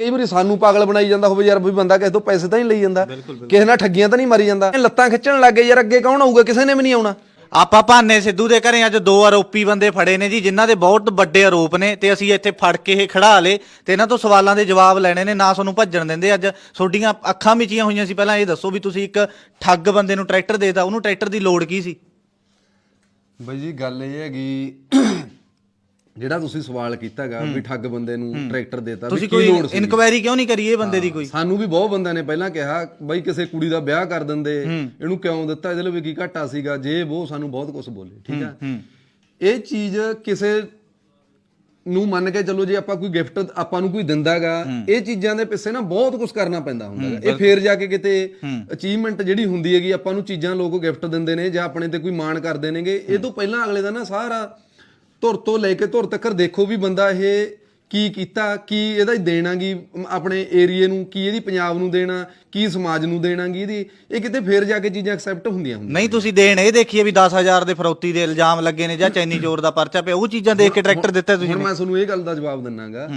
ਕਈ ਵਾਰੀ ਸਾਨੂੰ ਪਾਗਲ ਬਣਾਈ ਜਾਂਦਾ ਹੋਵੇ ਯਾਰ ਵੀ ਬੰਦਾ ਕਿਸੇ ਤੋਂ ਪੈਸੇ ਤਾਂ ਨਹੀਂ ਲਈ ਜਾਂਦਾ। ਕਿਸੇ ਨਾਲ ਠੱਗੀਆਂ ਤਾਂ ਨਹੀਂ ਮਾਰੀ ਜਾਂਦਾ। ਲੱਤਾਂ ਖਿੱਚਣ ਲੱਗੇ ਯਾਰ ਅੱਗੇ ਕੌਣ ਆਊਗਾ? ਕਿਸੇ ਨੇ ਵੀ ਨਹੀਂ ਆਉਣਾ। ਆਪਾਂ ਭਾਨੇ ਸਿੱਧੂ ਦੇ ਘਰੇ ਅੱਜ ਦੋ ਆਰੋਪੀ ਬੰਦੇ ਫੜੇ ਨੇ ਜੀ ਜਿਨ੍ਹਾਂ ਦੇ ਬਹੁਤ ਵੱਡੇ ਆਰੋਪ ਨੇ ਤੇ ਅਸੀਂ ਇੱਥੇ ਫੜ ਕੇ ਇਹ ਖੜਾ ਲੇ ਤੇ ਇਹਨਾਂ ਤੋਂ ਸਵਾਲਾਂ ਦੇ ਜਵਾਬ ਲੈਣੇ ਨੇ ਨਾ ਤੁਹਾਨੂੰ ਭੱਜਣ ਦਿੰਦੇ। ਅੱਜ ਤੁਹਾਡੀਆਂ ਅੱਖਾਂ ਮਿਚੀਆਂ ਹੋਈਆਂ ਸੀ। ਪਹਿਲਾਂ ਇਹ ਦੱਸੋ ਵੀ ਤੁਸੀਂ ਇੱਕ ਠੱਗ ਬੰਦੇ ਨੂੰ ਟਰੈਕਟਰ ਦੇਤਾ ਉਹਨੂੰ ਟਰੈਕਟਰ ਦੀ ਲੋੜ ਕੀ ਸੀ? ਬਈ ਜੀ ਗੱਲ ਇਹ ਹੈਗੀ ਜਿਹੜਾ ਤੁਸੀਂ ਸਵਾਲ ਕੀਤਾਗਾ ਵੀ ਠੱਗ ਬੰਦੇ ਨੂੰ ਟਰੈਕਟਰ ਦੇਤਾ ਵੀ ਤੁਸੀਂ ਕੀ ਕੋਈ ਲੋੜ ਸੀ? ਇਨਕੁਆਇਰੀ ਕਿਉਂ ਨਹੀਂ ਕਰੀ ਇਹ ਬੰਦੇ ਦੀ ਕੋਈ? ਸਾਨੂੰ ਵੀ ਬਹੁਤ ਬੰਦਿਆਂ ਨੇ ਪਹਿਲਾਂ ਕਿਹਾ ਬਈ ਕਿਸੇ ਕੁੜੀ ਦਾ ਵਿਆਹ ਕਰ ਦਿੰਦੇ ਇਹਨੂੰ ਕਿਉਂ ਦਿੱਤਾ? ਇਹਦੇ ਲਈ ਵੀ ਕੀ ਘਾਟਾ ਸੀਗਾ? ਜੇ ਉਹ ਸਾਨੂੰ ਬਹੁਤ ਕੁਝ ਬੋਲੇ ਠੀਕ ਆ? ਇਹ ਚੀਜ਼ ਕਿਸੇ ਨੂੰ ਮੰਨ ਕੇ ਚੱਲੋ ਜੇ ਆਪਾਂ ਕੋਈ ਗਿਫਟ ਆਪਾਂ ਨੂੰ ਕੋਈ ਦਿੰਦਾਗਾ ਇਹ ਚੀਜ਼ਾਂ ਦੇ ਪਿੱਛੇ ਨਾ ਬਹੁਤ ਕੁਝ ਕਰਨਾ ਪੈਂਦਾ ਹੁੰਦਾ ਗਾ। ਇਹ ਫੇਰ ਜਾ ਕੇ ਕਿਤੇ ਅਚੀਵਮੈਂਟ ਜਿਹੜੀ ਹੁੰਦੀ ਹੈਗੀ ਆਪਾਂ ਨੂੰ ਚੀਜ਼ਾਂ ਲੋਕ ਗਿਫਟ ਦਿੰਦੇ ਨੇ ਜਾਂ ਆਪਣੇ ਤੇ ਕੋਈ ਮਾਣ ਕਰਦੇ ਨੇਗੇ ਇਹ ਤੋਂ ਪਹਿਲਾਂ ਅਗਲੇ ਦਾ ਨਾ ਸਾਰਾ ਧੁਰ ਤੋਂ ਲੈ ਕੇ ਧੁਰ ਤੱਕ ਦੇਖੋ ਵੀ ਬੰਦਾ ਇਹ ਕੀ ਕੀਤਾ ਕੀ ਇਹਦਾ ਦੇਣਾਗੀ ਆਪਣੇ ਏਰੀਏ ਨੂੰ ਕੀ ਇਹਦੀ ਪੰਜਾਬ ਨੂੰ ਦੇਣਾ ਕੀ ਸਮਾਜ ਨੂੰ ਦੇਣਾਗੀ ਇਹਦੀ ਇਹ ਕਿਤੇ ਫੇਰ ਜਾ ਕੇ ਚੀਜ਼ਾਂ ਐਕਸੈਪਟ ਹੁੰਦੀਆਂ ਹੁੰਦੀਆਂ ਨਹੀਂ ਤੁਸੀਂ ਦੇਣ ਇਹ ਦੇਖੀਏ ਵੀ 10000 ਦੇ ਫਰੌਤੀ ਦੇ ਇਲਜ਼ਾਮ ਲੱਗੇ ਨੇ ਜਾਂ ਚੈਨੀ ਚੋਰ ਦਾ ਪਰਚਾ ਪਿਆ ਉਹ ਚੀਜ਼ਾਂ ਦੇਖ ਕੇ ਟਰੈਕਟਰ ਦਿੱਤਾ ਤੁਸੀਂ ਹੁਣ ਮੈਂ ਤੁਹਾਨੂੰ ਇਹ ਗੱਲ ਦਾ ਜਵਾਬ ਦਿੰਨਾਗਾ।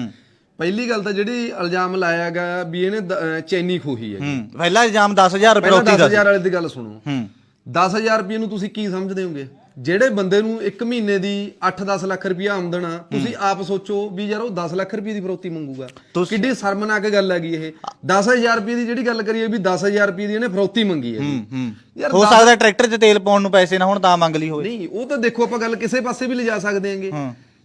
ਪਹਿਲੀ ਗੱਲ ਤਾਂ ਜਿਹੜੀ ਇਲਜ਼ਾਮ ਲਾਇਆ ਗਿਆ ਵੀ ਇਹਨੇ ਚੈਨੀ ਖੋਹੀ ਹੈ ਪਹਿਲਾ ਇਲਜ਼ਾਮ 10000 ਪਹਿਲਾਂ ਫਰੌਤੀ ਦਾ 10000 ਵਾਲੇ ਦੀ ਗੱਲ ਸੁਣੋ। ਹੂੰ। 10000 ਰੁਪਏ ਨੂੰ ਤੁਸੀਂ ਕੀ ਸਮਝਦੇ ਹੋਗੇ? ਜਿਹੜੇ ਬੰਦੇ ਨੂੰ ਇੱਕ ਮਹੀਨੇ ਦੀ 8-10 ਲੱਖ ਰੁਪਏ ਆਮਦਨ ਆ ਤੁਸੀਂ ਆਪ ਸੋਚੋ ਵੀ ਯਾਰ ਉਹ 10 ਲੱਖ ਰੁਪਏ ਦੀ ਫਰੋਤੀ ਮੰਗੂਗਾ। ਕਿੱਡੀ ਸ਼ਰਮਨਾਕ ਗੱਲ ਹੈਗੀ ਇਹ। 10000 ਰੁਪਏ ਦੀ ਜਿਹੜੀ ਗੱਲ ਕਰੀਏ ਵੀ 10000 ਰੁਪਏ ਦੀ ਇਹਨੇ ਫਰੋਤੀ ਮੰਗੀ ਹੈ ਹੂੰ ਯਾਰ ਹੋ ਸਕਦਾ ਟਰੈਕਟਰ 'ਚ ਤੇਲ ਪਾਉਣ ਨੂੰ ਪੈਸੇ ਨਾ ਹੁਣ ਤਾਂ ਮੰਗ ਲਈ ਹੋਵੇ। ਨਹੀਂ ਉਹ ਤਾਂ ਦੇਖੋ ਆਪਾਂ ਗੱਲ ਕਿਸੇ ਪਾਸੇ ਵੀ ਲਿਜਾ ਸਕਦੇ ਆਂਗੇ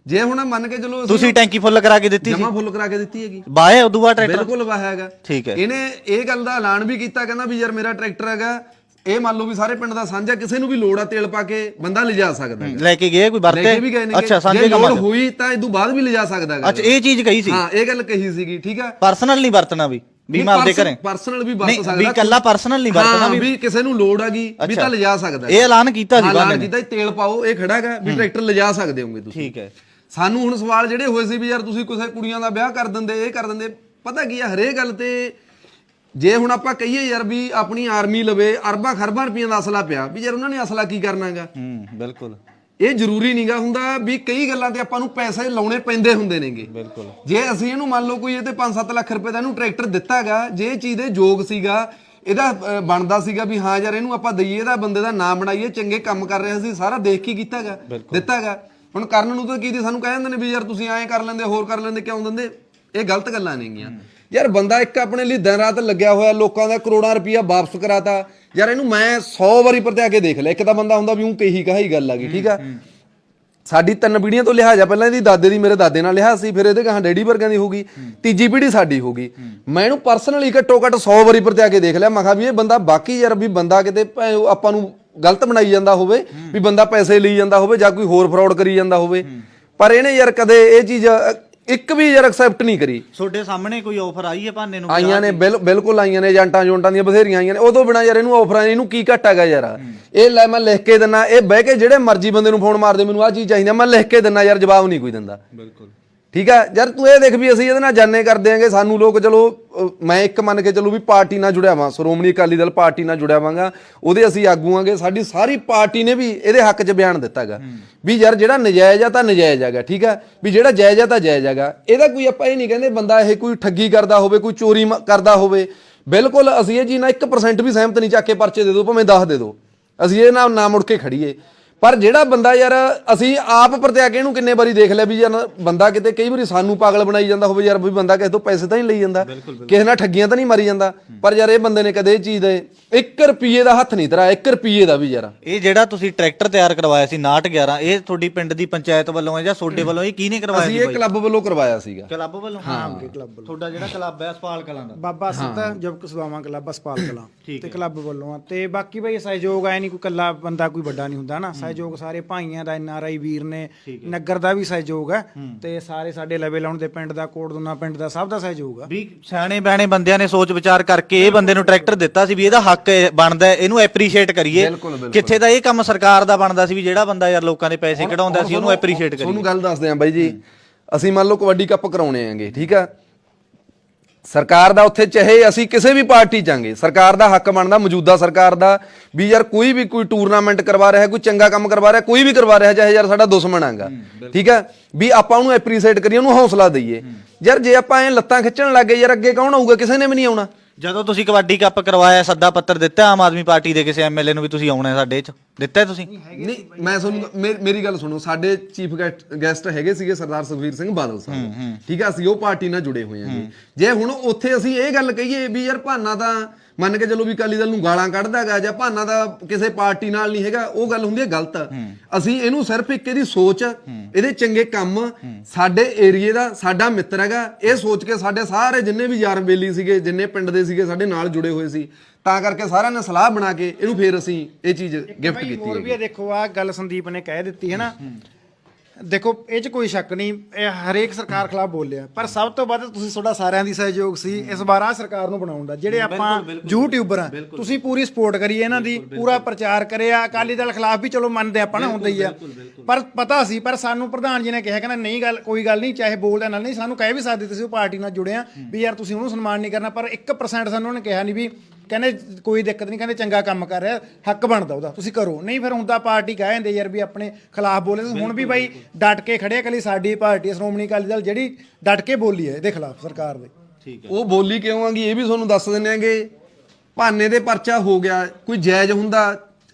ਜੇ ਹੁਣ ਮੰਨ ਕੇ ਚਲੋ ਤੁਸੀਂ ਟੈਂਕੀ ਫੁੱਲ ਕਰਾ ਕੇ ਦਿੱਤੀ ਸੀ। ਜਮਾ ਫੁੱਲ ਕਰਾ ਕੇ ਦਿੱਤੀ ਹੈਗੀ। ਬਾਏ ਉਦੋਂ ਬਾਅਦ ਟਰੈਕਟਰ। ਬਿਲਕੁਲ ਵਾਹ ਹੈਗਾ। ਠੀਕ ਹੈ। ਇਹਨੇ ਇਹ ਗੱਲ ਦਾ ਐਲਾਨ ਵੀ ਕੀਤਾ ਕਹਿੰਦਾ ਵੀ ਯਾਰ ਮੇਰਾ ਟਰੈਕਟਰ ਹੈਗਾ ਇਹ ਮੰਨ ਲਓ ਵੀ ਸਾਰੇ ਪਿੰਡ ਦਾ ਸਾਂਝਾ ਕਿਸੇ ਨੂੰ ਵੀ ਲੋੜ ਆ ਤੇਲ ਪਾ ਕੇ ਬੰਦਾ ਲਿਜਾ ਸਕਦਾ ਹੈਗਾ। ਲੈ ਕੇ ਗਏ ਕੋਈ ਲੈ ਵਰਤੇ ਕੇ ਵੀ ਗਏ ਨੇ। ਅੱਛਾ ਸਾਂਝੇ ਕੰਮਾਂ ਲੋੜ ਹੋਈ ਤਾਂ ਇਹ ਤੋਂ ਬਾਅਦ ਵੀ ਲਿਜਾ ਸਕਦਾ ਹੈਗਾ। ਅੱਛਾ ਇਹ ਚੀਜ਼ ਕਹੀ ਸੀ। ਹਾਂ ਇਹ ਗੱਲ ਕਹੀ ਸੀਗੀ ਠੀਕ ਆ? ਪਰਸਨਲ ਨਹੀਂ ਵਰਤਣਾ ਵੀ। ਵੀ ਮੈਂ ਆਪਦੇ ਘਰੇ। ਪਰਸਨਲ ਵੀ ਵਰਤ ਸਕਦਾ ਵੀ ਇਕੱਲਾ personal ਨਹੀਂ ਵਰਤਣਾ ਹਾਂ, ਵੀ- ਵੀ ਕਿਸੇ ਨੂੰ ਲੋੜ ਹੈਗੀ ਵੀ ਤਾਂ ਲਿਜਾ ਸਕਦਾ। ਇਹ ਐਲਾਨ ਕੀਤਾ ਸੀ ਹਾਂ, ਬਾਅਦ ਐਲਾਨ ਕੀਤਾ ਤੇਲ ਪਾਓ ਇਹ ਖੜਾ ਹੈਗਾ ਵੀ ਟਰੈਕਟਰ ਲਿਜਾ ਸਕਦੇ ਹੋਗੇ ਤੁਸੀਂ। ਠੀਕ ਹੈ। ਸਾਨੂੰ ਹੁਣ ਸਵਾਲ ਜਿਹੜੇ ਹੋਏ ਸੀ ਵੀ ਯਾਰ ਤੁਸੀਂ ਕਿਸੇ ਕੁੜੀਆਂ ਦਾ ਵਿਆਹ ਕਰ ਦਿੰਦੇ ਇਹ ਕਰ ਦਿੰਦੇ ਪਤਾ ਕੀ ਆ ਹਰੇਕ ਗੱਲ ਤੇ ਜੇ ਹੁਣ ਆਪਾਂ ਕਹੀਏ ਯਾਰ ਵੀ ਆਪਣੀ ਆਰਮੀ ਲਵੇ ਅਰਬਾਂ ਖਰਬਾਂ ਰੁਪਈਆਂ ਦਾ ਅਸਲਾ ਪਿਆ ਵੀ ਯਾਰ ਉਹਨਾਂ ਨੇ ਅਸਲਾ ਕੀ ਕਰਨਾਗਾ? ਹੂੰ ਬਿਲਕੁਲ। ਇਹ ਜ਼ਰੂਰੀ ਨਹੀਂਗਾ ਹੁੰਦਾ ਵੀ ਕਈ ਗੱਲਾਂ ਤੇ ਆਪਾਂ ਨੂੰ ਪੈਸੇ ਲਾਉਣੇ ਪੈਂਦੇ ਹੁੰਦੇ ਨੇਗੇ। ਬਿਲਕੁਲ। ਜੇ ਅਸੀਂ ਇਹਨੂੰ ਮੰਨ ਲਓ ਕੋਈ ਇਹ ਤੇ 5-7 ਲੱਖ ਰੁਪਏ ਦਾ ਇਹਨੂੰ ਟਰੈਕਟਰ ਦਿੱਤਾਗਾ ਜੇ ਇਹ ਚੀਜ਼ ਦੇ ਯੋਗ ਸੀਗਾ ਇਹਦਾ ਬਣਦਾ ਸੀਗਾ ਵੀ ਹਾਂ ਯਾਰ ਇਹਨੂੰ ਆਪਾਂ ਦਈਏ ਇਹਦਾ ਬੰਦੇ ਦਾ ਨਾਮ ਬਣਾਈਏ ਚੰਗੇ ਕੰਮ ਕਰ ਰਿਹਾ ਸੀ ਸਾਰਾ ਦੇਖ ਕੇ ਕੀਤਾਗਾ ਦਿੱਤਾਗਾ। ਹੁਣ ਕਰਨ ਨੂੰ ਤਾਂ ਕੀ ਦੀ ਸਾਨੂੰ ਕਹਿ ਜਾਂਦੇ ਨੇ ਵੀ ਯਾਰ ਤੁਸੀਂ ਐਂ ਕਰ ਲੈਂਦੇ ਹੋਰ ਕਰ ਲੈਂਦੇ ਕਿਉਂ ਦਿੰਦੇ? ਇਹ ਗਲਤ ਗੱਲਾਂ ਨੇਗੀਆਂ। ਯਾਰ ਬੰਦਾ ਇੱਕ ਆਪਣੇ ਲਈ ਦਿਨ ਰਾਤ ਲੱਗਿਆ ਹੋਇਆ ਲੋਕਾਂ ਦਾ ਕਰੋੜਾਂ ਰੁਪਈਆ ਵਾਪਸ ਕਰਾਤਾ। ਯਾਰ ਇਹਨੂੰ ਮੈਂ 100 ਵਾਰੀ ਪਰਤਿਆ ਕੇ ਦੇਖ ਲਿਆ। ਇੱਕ ਤਾਂ ਬੰਦਾ ਹੁੰਦਾ ਵੀ ਉਹ ਕਹੀ ਕਹਾਈ ਗੱਲ ਆ ਗਈ ਠੀਕ ਆ? ਸਾਡੀ ਤਿੰਨ ਪੀੜ੍ਹੀਆਂ ਤੋਂ ਲਿਹਾਜ਼ ਆ ਪਹਿਲਾਂ ਇਹਦੀ ਦਾਦੇ ਦੀ ਮੇਰੇ ਦਾਦੇ ਨਾਲ ਲਿਹਾਜ਼ ਸੀ ਫਿਰ ਇਹਦੇ ਕਹਾਂ ਡੈਡੀ ਵਰਗਿਆਂ ਦੀ ਹੋਗੀ ਤੀਜੀ ਪੀੜ੍ਹੀ ਸਾਡੀ ਹੋਗੀ ਮੈਂ ਇਹਨੂੰ ਪਰਸਨਲੀ ਘੱਟੋ ਘੱਟ 100 ਵਾਰੀ ਪਰਤਿਆ ਕੇ ਦੇਖ ਲਿਆ। ਮੈਂ ਕਿਹਾ ਵੀ ਇਹ ਬੰਦਾ ਬਾਕੀ ਯਾਰ ਵੀ ਬੰਦਾ ਕਿਤੇ ਆਪਾਂ ਨੂੰ ਗਲਤ ਬਣਾਈ ਜਾਂਦਾ ਹੋਵੇ ਵੀ ਬੰਦਾ ਪੈਸੇ ਲਈ ਜਾਂਦਾ ਹੋਵੇ ਜਾਂ ਕੋਈ ਹੋਰ ਫਰਾਡ ਕਰੀ ਜਾਂਦਾ ਹੋਵੇ। ਪਰ ਇਹਨੇ ਯਾਰ ਕਦੇ ਇਹ ਚੀਜ਼ ਇੱਕ ਵੀ ਯਾਰ ਐਕਸੈਪਟ ਨਹੀਂ ਕਰੀ। ਤੁਹਾਡੇ ਸਾਹਮਣੇ ਕੋਈ ਆਫਰ ਆਈ ਹੈ ਭਾਨੇ ਨੂੰ ਆਈਆਂ ਨੇ ਬਿਲ- ਬਿਲਕੁਲ ਆਈਆਂ ਨੇ ਏਜੰਟਾਂ ਜੋਂਟਾਂ ਦੀਆਂ ਬਥੇਰੀਆਂ ਆਈਆਂ ਨੇ। ਉਦੋਂ ਬਿਨਾ ਯਾਰ ਇਹਨੂੰ ਆਫਰਾਂ ਇਹਨੂੰ ਕੀ ਘੱਟ ਹੈਗਾ ਯਾਰ? ਇਹ ਲੈ ਮੈਂ ਲਿਖ ਕੇ ਦਿੰਨਾ ਇਹ ਬਹਿ ਕੇ ਜਿਹੜੇ ਮਰਜ਼ੀ ਬੰਦੇ ਨੂੰ ਫੋਨ ਮਾਰਦੇ ਮੈਨੂੰ ਆਹ ਚੀਜ਼ ਚਾਹੀਦੀ ਆ ਮੈਂ ਲਿਖ ਕੇ ਦਿੰਨਾ ਯਾਰ ਜਵਾਬ ਨਹੀਂ ਕੋਈ ਦਿੰਦਾ। ਬਿਲਕੁਲ। ਠੀਕ ਹੈ? ਯਾਰ ਤੂੰ ਇਹ ਦੇਖ ਵੀ ਅਸੀਂ ਇਹਦੇ ਨਾਲ ਜਾਣੇ ਕਰਦੇ ਆਂਗੇ ਸਾਨੂੰ ਲੋਕ ਚਲੋ ਮੈਂ ਇੱਕ ਮੰਨ ਕੇ ਚੱਲੂ ਵੀ ਪਾਰਟੀ ਨਾਲ ਜੁੜਿਆ ਵਾਂ ਸ਼੍ਰੋਮਣੀ ਅਕਾਲੀ ਦਲ ਪਾਰਟੀ ਨਾਲ ਜੁੜਿਆ ਵਾਂਗਾ ਉਹਦੇ ਅਸੀਂ ਆਗੂ ਆਂਗੇ ਸਾਡੀ ਸਾਰੀ ਪਾਰਟੀ ਨੇ ਵੀ ਇਹਦੇ ਹੱਕ 'ਚ ਬਿਆਨ ਦਿੱਤਾਗਾ ਵੀ ਯਾਰ ਜਿਹੜਾ ਨਜਾਇਜ਼ ਆ ਤਾਂ ਨਜਾਇਜ਼ ਹੈਗਾ ਠੀਕ ਹੈ? ਵੀ ਜਿਹੜਾ ਜਾਇਜ਼ ਆ ਤਾਂ ਜਾਇਜ਼ ਹੈਗਾ। ਇਹਦਾ ਕੋਈ ਆਪਾਂ ਇਹ ਨਹੀਂ ਕਹਿੰਦੇ ਬੰਦਾ ਇਹ ਕੋਈ ਠੱਗੀ ਕਰਦਾ ਹੋਵੇ ਕੋਈ ਚੋਰੀ ਕਰਦਾ ਹੋਵੇ। ਬਿਲਕੁਲ ਅਸੀਂ ਇਹ ਜੀ ਨਾਲ 1% ਵੀ ਸਹਿਮਤ ਨਹੀਂ ਚੱਕ ਕੇ ਪਰਚੇ ਦੇ ਦਿਓ ਭਾਵੇਂ 10 ਦੇ ਦਿਓ। ਅਸੀਂ ਇਹ ਨਾ ਨਾ ਮੁੜ ਕੇ ਖੜੀਏ। ਪਰ ਜਿਹੜਾ ਬੰਦਾ ਯਾਰ ਅਸੀਂ ਆਪ ਪ੍ਰਤਿਆ ਕੇ ਇਹਨੂੰ ਕਿੰਨੇ ਵਾਰੀ ਦੇਖ ਲਿਆ ਵੀ ਯਾਰ ਬੰਦਾ ਕਿਤੇ ਕਈ ਵਾਰੀ ਸਾਨੂੰ ਪਾਗਲ ਬਣਾਈ ਜਾਂਦਾ ਹੋਵੇ ਯਾਰ ਵੀ ਬੰਦਾ ਕਿਸੇ ਤੋਂ ਪੈਸੇ ਤਾਂ ਨਹੀਂ ਲਈ ਜਾਂਦਾ। ਕਿਸੇ ਨਾਲ ਠੱਗੀਆਂ ਤਾਂ ਨਹੀਂ ਮਾਰੀ ਜਾਂਦਾ। ਪਰ ਯਾਰ ਇਹ ਬੰਦੇ ਨੇ ਕਦੇ ਇਹ ਚੀਜ਼ ਦੇ 1 ਰੁਪਏ ਦਾ ਹੱਥ ਨਹੀਂ ਧਰਿਆ 1 ਰੁਪਏ ਦਾ ਵੀ ਯਾਰ। ਇਹ ਜਿਹੜਾ ਤੁਸੀਂ ਟਰੈਕਟਰ ਤਿਆਰ ਕਰਵਾਇਆ ਸੀ 911 ਇਹ ਤੁਹਾਡੀ ਪਿੰਡ ਦੀ ਪੰਚਾਇਤ ਵੱਲੋਂ ਹੈ ਜਾਂ ਤੁਹਾਡੇ ਵੱਲੋਂ? ਇਹ ਕਿਹਨੇ ਕਰਵਾਇਆ ਅਸੀਂ ਸੀ ਇਹ ਕਲੱਬ ਵੱਲੋਂ ਕਰਵਾਇਆ ਸੀਗਾ। ਕਲੱਬ ਵੱਲੋਂ? ਹਾਂ। ਤੁਹਾਡਾ ਜਿਹੜਾ ਕਲੱਬ ਹੈ ਹਸਪਾਲ ਕਲਾਂ ਦਾ? ਬਾਬਾ ਸਿੱਧਾ ਜਬਕ ਸੁਦਾਮਾ ਕਲੱਬ ਹਸਪਾਲ ਕਲਾਂ ਤੇ ਕਲੱਬ ਵੱਲੋਂ ਆ। ਤੇ ਬਾਕੀ ਬਈ ਸਹਿਯੋਗ ਆਏ ਨਹੀਂ ਕੋਈ ਕੱਲਾ ਬੰਦਾ ਕੋਈ ਵੱਡਾ ਨਹੀਂ ਹੁੰਦਾ ਨਾ। ਸਹਿਯੋਗ ਸਾਰੇ ਭਾਈਆਂ ਦਾ ਐਨ ਆਰ ਆਈ ਵੀਰ ਨੇ ਨਗਰ ਦਾ ਵੀ ਸਹਿਯੋਗ ਹੈ ਤੇ ਸਾਰੇ ਸਾਡੇ ਲਵੇ ਲਾਉਣ ਦੇ ਪਿੰਡ ਦਾ ਕੋਟਦੁਨਾ ਪਿੰਡ ਦਾ ਸਭ ਦਾ ਸਹਿਯੋਗ ਆ ਵੀ ਸਿਆਣੇ ਬਿਆਣੇ ਬੰਦਿਆਂ ਨੇ ਸੋਚ ਵਿਚਾਰ ਕਰਕੇ ਇਹ ਬੰਦੇ ਨੂੰ ਟਰੈਕਟਰ ਦਿੱਤਾ ਸੀ ਵੀ ਇਹਦਾ ਹੱਕ ਹੈ- ਬਣਦਾ ਹੈ, ਇਹਨੂੰ ਐਪਰੀਸ਼ੀਏਟ ਕਰੀਏ। ਕਿੱਥੇ ਦਾ ਇਹ ਕੰਮ ਸਰਕਾਰ ਦਾ ਬਣਦਾ ਸੀ ਵੀ ਜਿਹੜਾ ਬੰਦਾ ਯਾਰ ਲੋਕਾਂ ਦੇ ਪੈਸੇ ਕਢਾਉਂਦਾ ਸੀ ਉਹਨੂੰ ਐਪਰੀਸ਼ੀਏਟ ਕਰੀਏ। ਤੁਹਾਨੂੰ ਗੱਲ ਦੱਸਦੇ ਆਂ ਬਾਈ ਜੀ। ਅਸੀਂ ਮੰਨ ਲਓ ਕਬੱਡੀ ਕੱਪ ਕਰਾਉਣੇ ਆਂਗੇ ਠੀਕ ਆ ਸਰਕਾਰ ਦਾ ਉੱਥੇ ਚਾਹੇ ਅਸੀਂ ਕਿਸੇ ਵੀ ਪਾਰਟੀ ਚਾਂਗੇ ਸਰਕਾਰ ਦਾ ਹੱਕ ਬਣਦਾ ਮੌਜੂਦਾ ਸਰਕਾਰ ਦਾ ਵੀ ਯਾਰ ਕੋਈ ਵੀ ਕੋਈ ਟੂਰਨਾਮੈਂਟ ਕਰਵਾ ਰਿਹਾ ਕੋਈ ਚੰਗਾ ਕੰਮ ਕਰਵਾ ਰਿਹਾ ਕੋਈ ਵੀ ਕਰਵਾ ਰਿਹਾ ਚਾਹੇ ਯਾਰ ਸਾਡਾ ਦੁਸ਼ਮਣ ਆਂਗਾ ਠੀਕ ਹੈ? ਵੀ ਆਪਾਂ ਉਹਨੂੰ ਐਪਰੀਸ਼ੀਏਟ ਕਰੀਏ ਉਹਨੂੰ ਹੌਸਲਾ ਦਈਏ। ਯਾਰ ਜੇ ਆਪਾਂ ਐ ਲੱਤਾਂ ਖਿੱਚਣ ਲੱਗੇ ਯਾਰ ਅੱਗੇ ਕੌਣ ਆਊਗਾ? ਕਿਸੇ ਨੇ ਵੀ ਨਹੀਂ ਆਉਣਾ। ਜਦੋਂ ਤੁਸੀਂ ਕਬੱਡੀ ਕੱਪ ਕਰਵਾਇਆ ਸੱਦਾ ਪੱਤਰ ਦਿੱਤਾ ਆਮ ਆਦਮੀ ਪਾਰਟੀ ਦੇ ਕਿਸੇ ਐਮਐਲਏ ਨੂੰ ਵੀ ਤੁਸੀਂ ਆਉਣਾ ਹੈ ਸਾਡੇ ਚ? ਦਿੱਤਾ ਹੈ ਤੁਸੀਂ? ਨਹੀਂ ਮੈਂ ਤੁਹਾਨੂੰ ਮੇ- ਮੇਰੀ ਗੱਲ ਸੁਣੋ ਸਾਡੇ ਚੀਫ ਗੈਸਟ ਹੈਗੇ ਸੀਗੇ ਸਰਦਾਰ ਸੁਖਵੀਰ ਸਿੰਘ ਬਾਦਲ ਸਾਹਿਬ। ਠੀਕ ਆ ਅਸੀਂ ਉਹ ਪਾਰਟੀ ਨਾਲ ਜੁੜੇ ਹੋਏ ਹਾਂ ਜੇ ਹੁਣ ਉੱਥੇ ਅਸੀਂ ਇਹ ਗੱਲ ਕਹੀਏ ਵੀ ਯਾਰ ਭਾਨਾ ਤਾਂ ਮੰਨ ਕੇ ਚੱਲੋ ਵੀ ਅਕਾਲੀ ਦਲ ਨੂੰ ਗਾਲਾਂ ਕੱਢਦਾ ਹੈਗਾ ਜਾਂ ਭਾਨਾ ਦਾ ਕਿਸੇ ਪਾਰਟੀ ਨਾਲ ਨਹੀਂ ਹੈਗਾ ਉਹ ਗੱਲ ਹੁੰਦੀ ਹੈ ਗਲਤ। ਅਸੀਂ ਇਹਨੂੰ ਸਿਰਫ ਇੱਕ ਇਹਦੀ ਸੋਚ ਇਹਦੇ ਚੰਗੇ ਕੰਮ ਸਾਡੇ ਏਰੀਏ ਦਾ ਸਾਡਾ ਮਿੱਤਰ ਹੈਗਾ ਇਹ ਸੋਚ ਕੇ ਸਾਡੇ ਸਾਰੇ ਜਿੰਨੇ ਵੀ ਯਾਰ ਬੇਲੀ ਸੀਗੇ ਜਿੰਨੇ ਪਿੰਡ ਦੇ ਸੀਗੇ ਸਾਡੇ ਨਾਲ ਜੁੜੇ ਹੋਏ ਸੀ ਤਾਂ ਕਰਕੇ ਸਾਰਿਆਂ ਨੇ ਸਲਾਹ ਬਣਾ ਕੇ ਇਹਨੂੰ ਫੇਰ ਅਸੀਂ ਇਹ ਚੀਜ਼ ਗਿਫਟ ਕੀਤੀ ਹੋਰ ਵੀ ਦੇਖੋ ਆ ਗੱਲ ਸੰਦੀਪ ਨੇ ਕਹਿ ਦਿੱਤੀ ਹੈ ਨਾ ਦੇਖੋ ਇਹ 'ਚ ਕੋਈ ਸ਼ੱਕ ਨਹੀਂ ਇਹ ਹਰੇਕ ਸਰਕਾਰ ਖਿਲਾਫ ਬੋਲਿਆ ਪਰ ਸਭ ਤੋਂ ਵੱਧ ਤੁਸੀਂ ਤੁਹਾਡਾ ਸਾਰਿਆਂ ਦੀ ਸਹਿਯੋਗ ਸੀ ਇਸ ਵਾਰ ਆ ਸਰਕਾਰ ਨੂੰ ਬਣਾਉਣ ਦਾ ਜਿਹੜੇ ਆਪਾਂ ਯੂਟਿਊਬਰ ਆ ਤੁਸੀਂ ਪੂਰੀ ਸਪੋਰਟ ਕਰੀ ਇਹਨਾਂ ਦੀ ਪੂਰਾ ਪ੍ਰਚਾਰ ਕਰਿਆ ਅਕਾਲੀ ਦਲ ਖਿਲਾਫ ਵੀ ਚਲੋ ਮੰਨਦੇ ਆਪਾਂ ਨਾ ਹੁੰਦਾ ਹੀ ਆ। ਪਰ ਪਤਾ ਸੀ ਪਰ ਸਾਨੂੰ ਪ੍ਰਧਾਨ ਜੀ ਨੇ ਕਿਹਾ ਕਹਿੰਦਾ ਨਹੀਂ ਗੱਲ ਕੋਈ ਗੱਲ ਨਹੀਂ ਚਾਹੇ ਬੋਲਦਾ ਨਾਲ ਨਹੀਂ ਸਾਨੂੰ ਕਹਿ ਵੀ ਸਕਦੇ ਤੁਸੀਂ ਉਹ ਪਾਰਟੀ ਨਾਲ ਜੁੜੇ ਆ ਵੀ ਯਾਰ ਤੁਸੀਂ ਉਹਨੂੰ ਸਨਮਾਨ ਨਹੀਂ ਕਰਨਾ ਪਰ 1% ਸਾਨੂੰ ਉਹਨੇ ਕਿਹਾ ਨਹੀਂ ਵੀ ਕਹਿੰਦੇ ਕੋਈ ਦਿੱਕਤ ਨਹੀਂ ਕਹਿੰਦੇ ਚੰਗਾ ਕੰਮ ਕਰ ਰਿਹਾ ਹੱਕ ਬਣਦਾ ਉਹਦਾ ਤੁਸੀਂ ਕਰੋ। ਨਹੀਂ ਫਿਰ ਹੁੰਦਾ ਪਾਰਟੀ ਕਹਿ ਜਾਂਦੇ ਯਾਰ ਵੀ ਆਪਣੇ ਖਿਲਾਫ ਬੋਲੇ ਤੁਸੀਂ ਹੁਣ ਵੀ ਬਾਈ ਡਟ ਕੇ ਖੜੇ ਕਲੀ ਸਾਡੀ ਪਾਰਟੀ ਹੈ, ਸ਼੍ਰੋਮਣੀ ਅਕਾਲੀ ਦਲ ਜਿਹੜੀ ਡਟ ਕੇ ਬੋਲੀ ਹੈ ਇਹਦੇ ਖਿਲਾਫ ਸਰਕਾਰ ਦੇ। ਠੀਕ ਉਹ ਬੋਲੀ ਕਿਉਂ ਆਂਗੀ? ਇਹ ਵੀ ਤੁਹਾਨੂੰ ਦੱਸ ਦਿੰਦੇ ਆਂਗੇ। ਭਾਨੇ ਦੇ ਪਰਚਾ ਹੋ ਗਿਆ ਕੋਈ ਜਾਇਜ਼ ਹੁੰਦਾ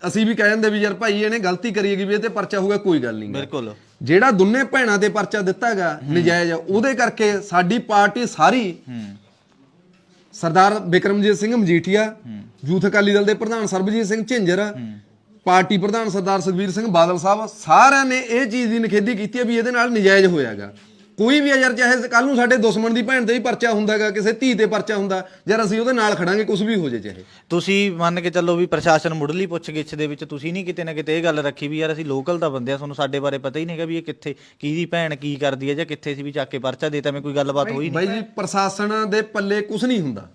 ਅਸੀਂ ਵੀ ਕਹਿ ਜਾਂਦੇ ਵੀ ਯਾਰ ਭਾਈ ਇਹਨੇ ਗਲਤੀ ਕਰੀ ਹੈਗੀ ਵੀ ਇਹ ਤੇ ਪਰਚਾ ਹੋਊਗਾ ਕੋਈ ਗੱਲ ਨਹੀਂ ਬਿਲਕੁਲ। ਜਿਹੜਾ ਦੋਨੇ ਭੈਣਾਂ ਤੇ ਪਰਚਾ ਦਿੱਤਾਗਾ ਨਜਾਇਜ਼ ਉਹਦੇ ਕਰਕੇ ਸਾਡੀ ਪਾਰਟੀ ਸਾਰੀ ਸਰਦਾਰ ਬਿਕਰਮਜੀਤ ਸਿੰਘ ਮਜੀਠੀਆ ਯੂਥ ਅਕਾਲੀ ਦਲ ਦੇ ਪ੍ਰਧਾਨ ਸਰਬਜੀਤ ਸਿੰਘ ਝਿੰਜਰ ਪਾਰਟੀ ਪ੍ਰਧਾਨ ਸਰਦਾਰ ਸੁਖਬੀਰ ਸਿੰਘ ਬਾਦਲ ਸਾਹਿਬ ਸਾਰਿਆਂ ਨੇ ਇਹ ਚੀਜ਼ ਦੀ ਨਿਖੇਧੀ ਕੀਤੀ ਹੈ ਵੀ ਇਹਦੇ ਨਾਲ ਨਜਾਇਜ਼ ਹੋਇਆਗਾ। ਕੋਈ ਵੀ ਆ ਯਾਰ ਚਾਹੇ ਕੱਲ ਨੂੰ ਸਾਡੇ ਦੁਸ਼ਮਣ ਦੀ ਭੈਣ ਤੇ ਵੀ ਪਰਚਾ ਹੁੰਦਾਗਾ ਕਿਸੇ ਧੀ ਤੇ ਪਰਚਾ ਹੁੰਦਾ ਯਾਰ ਅਸੀਂ ਉਹਦੇ ਨਾਲ ਖੜਾਂਗੇ ਕੁਝ ਵੀ ਹੋ ਜੇ ਚਾਹੇ। ਤੁਸੀਂ ਮੰਨ ਕੇ ਚੱਲੋ ਵੀ ਪ੍ਰਸ਼ਾਸਨ ਮੁੱਢਲੀ ਪੁੱਛਗਿੱਛ ਦੇ ਵਿੱਚ ਤੁਸੀਂ ਨਹੀਂ ਕਿਤੇ ਨਾ ਕਿਤੇ ਇਹ ਗੱਲ ਰੱਖੀ ਵੀ ਯਾਰ ਅਸੀਂ ਲੋਕਲ ਦਾ ਬੰਦੇ ਆ ਤੁਹਾਨੂੰ ਸਾਡੇ ਬਾਰੇ ਪਤਾ ਹੀ ਨਹੀਂ ਹੈਗਾ ਵੀ ਇਹ ਕਿੱਥੇ ਕਿਹਦੀ ਭੈਣ ਕੀ ਕਰਦੀ ਹੈ ਜਾਂ ਕਿੱਥੇ ਸੀ ਵੀ ਚੱਕ ਕੇ ਪਰਚਾ ਦੇਤਾ ਮੈਂ ਕੋਈ ਗੱਲਬਾਤ ਹੋਈ ਨਹੀਂ ਬਾਈ ਜੀ ਪ੍ਰਸ਼ਾਸਨ ਦੇ ਪੱਲੇ ਕੁਝ ਨਹੀਂ ਹੁੰਦਾ।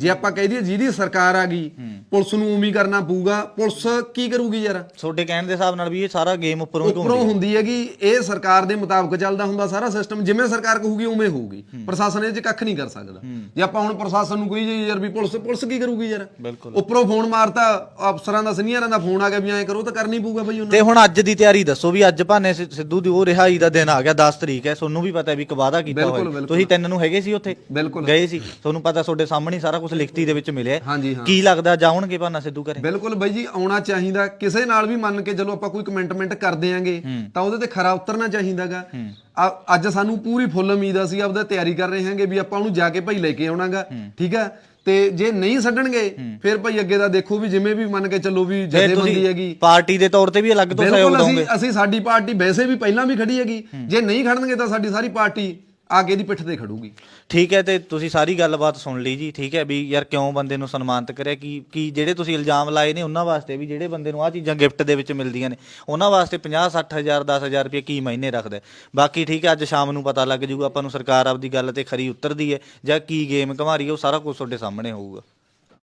ਜੇ ਆਪਾਂ ਕਹਿ ਦਈਏ ਜਿਹਦੀ ਸਰਕਾਰ ਆ ਗਈ ਪੁਲਿਸ ਨੂੰ ਉਮੀ ਕਰਨਾ ਪਊਗਾ ਪੁਲਿਸ ਕੀ ਕਰੂਗੀ ਯਾਰ? ਤੁਹਾਡੇ ਕਹਿਣ ਦੇ ਹਿਸਾਬ ਨਾਲ ਵੀ ਇਹ ਸਾਰਾ ਗੇਮ ਉੱਪਰੋਂ ਹੀ ਉੱਪਰੋਂ ਹੁੰਦੀ ਹੈਗੀ ਇਹ ਸਰਕਾਰ ਦੇ ਮੁਤਾਬਕ ਚੱਲਦਾ ਹੁੰਦਾ ਸਾਰਾ ਸਿਸਟਮ ਜਿਵੇਂ ਸਰਕਾਰ ਕਹੂਗੀ ਉਵੇਂ ਹੋਊਗੀ। ਪ੍ਰਸ਼ਾਸਨ ਇਹ 'ਚ ਕੱਖ ਨਹੀਂ ਕਰ ਸਕਦਾ। ਜੇ ਆਪਾਂ ਹੁਣ ਪ੍ਰਸ਼ਾਸਨ ਨੂੰ ਕਹੀ ਜਾਈਏ ਯਾਰ ਵੀ ਪੁਲਿਸ ਪੁਲਿਸ ਕੀ ਕਰੂਗੀ ਯਾਰ? ਬਿਲਕੁਲ। ਉੱਪਰੋਂ ਫੋਨ ਮਾਰਤਾ ਅਫਸਰਾਂ ਦਾ ਸੀਨੀਅਰਾਂ ਦਾ ਫੋਨ ਆ ਗਿਆ ਵੀ ਐਂ ਕਰੋ ਤਾਂ ਕਰਨੀ ਪਊਗਾ ਬਈ ਉਹਨਾਂ ਤੇ ਹੁਣ ਅੱਜ ਦੀ ਤਿਆਰੀ ਦੱਸੋ ਵੀ ਅੱਜ ਭਾਨੇ ਸਿ- ਸਿੱਧੂ ਦੀ ਉਹ ਰਿਹਾਈ ਦਾ ਦਿਨ ਆ ਗਿਆ 10 ਤਰੀਕ ਹੈ ਤੁਹਾਨੂੰ ਵੀ ਪਤਾ ਹੈ ਵੀ ਇੱਕ ਵਾਅਦਾ ਕੀਤਾ ਬਿਲਕੁਲ, ਹੋਇਆ। ਬਿਲਕੁਲ। ਤੁਸੀਂ ਤਿੰਨ ਨੂੰ ਹੈਗੇ ਸੀ ਉੱਥੇ? ਬਿਲਕੁਲ। ਗਏ ਸੀ? ਤੁਹਾਨੂੰ ਪਤਾ ਤੁਹਾਡੇ ਸਾਹਮਣੇ ਹੀ ਸਾਰਾ ਕੁਝ ਲਿਖਤੀ ਦੇ ਵਿੱਚ ਮਿਲਿਆ ਹੈ। ਹਾਂਜੀ ਹਾਂ। ਕੀ ਲੱਗਦਾ ਜਾਉਣਗੇ ਭਾਨਾ ਸਿੱਧੂ ਘਰੇ? ਬਿਲਕੁਲ ਬਾਈ ਜੀ ਆਉਣਾ ਚਾਹੀਦਾ। ਕਿਸੇ ਨਾਲ ਵੀ ਮੰਨ ਕੇ ਚਲੋ ਆਪਾਂ ਕੋਈ ਕਮੈਂਟਮੈਂਟ ਕਰਦੇ ਆਂਗੇ ਤਾਂ ਉਹਦੇ ਤੇ ਖਰਾ ਉਤਰਨਾ ਚਾਹੀਦਾਗਾ। ਅੱਜ ਸਾਨੂੰ ਪੂਰੀ ਫੁੱਲ ਉਮੀਦ ਆ ਸੀ ਆਪਦਾ ਤਿਆਰੀ ਕਰ ਰਹੇ ਹਾਂਗੇ ਵੀ ਆਪਾਂ ਉਹਨੂੰ ਜਾ ਕੇ ਭਾਈ ਲੈ ਕੇ ਆਉਣਾਗਾ। ਠੀਕ ਆ? ਤੇ ਜੇ ਨਹੀਂ ਛੱਡਣਗੇ ਫਿਰ ਭਾਈ ਅੱਗੇ ਦਾ ਦੇਖੋ ਵੀ ਜਿਵੇਂ ਵੀ ਮੰਨ ਕੇ ਚੱਲੋ ਵੀ ਜੇ ਜਥੇਬੰਦੀ ਤੁਸੀਂ ਹੈਗੀ। ਪਾਰਟੀ ਦੇ ਤੌਰ ਤੇ ਵੀ ਅਲੱਗ ਤੋਂ ਸਹਿਯੋਗ ਬਿਲਕੁਲ ਅਸੀਂ ਦੋਗੇ ਅਸੀਂ ਸਾਡੀ ਪਾਰਟੀ ਵੈਸੇ ਵੀ ਪਹਿਲਾਂ ਵੀ ਖੜੀ ਹੈਗੀ। ਜੇ ਨਹੀਂ ਖੜਨਗੇ ਤਾਂ ਸਾਡੀ ਸਾਰੀ ਪਾਰਟੀ ਆਗੇ ਦੀ ਪਿੱਠ ਤੇ ਖੜੂਗੀ। ਠੀਕ ਹੈ ਤੇ ਤੁਸੀਂ ਸਾਰੀ ਗੱਲਬਾਤ ਸੁਣ ਲਈ ਜੀ, ਠੀਕ ਹੈ ਵੀ ਯਾਰ ਕਿਉਂ ਬੰਦੇ ਨੂੰ ਸਨਮਾਨਿਤ ਕਰਿਆ? ਕੀ ਕੀ ਜਿਹੜੇ ਤੁਸੀਂ ਇਲਜ਼ਾਮ ਲਾਏ ਨੇ ਉਹਨਾਂ ਵਾਸਤੇ ਵੀ ਜਿਹੜੇ ਬੰਦੇ ਨੂੰ ਆਹ ਚੀਜ਼ਾਂ ਗਿਫਟ ਦੇ ਵਿੱਚ ਮਿਲਦੀਆਂ ਨੇ, ਉਹਨਾਂ ਵਾਸਤੇ 50 60000 10000 ਰੁਪਏ ਕੀ ਮਹੀਨੇ ਰੱਖਦਾ ਬਾਕੀ ਠੀਕ ਹੈ, ਅੱਜ ਸ਼ਾਮ ਨੂੰ ਪਤਾ ਲੱਗ ਜੂਗਾ, ਆਪਾਂ ਨੂੰ ਸਰਕਾਰ ਆਪਦੀ ਗੱਲ ਤੇ ਖਰੀ ਉਤਰਦੀ ਹੈ ਜਾਂ ਕੀ ਗੇਮ ਘਮਾਰੀ ਉਹ ਸਾਰਾ ਕੁਝ ਤੁਹਾਡੇ ਸਾਹਮਣੇ ਹੋਊਗਾ।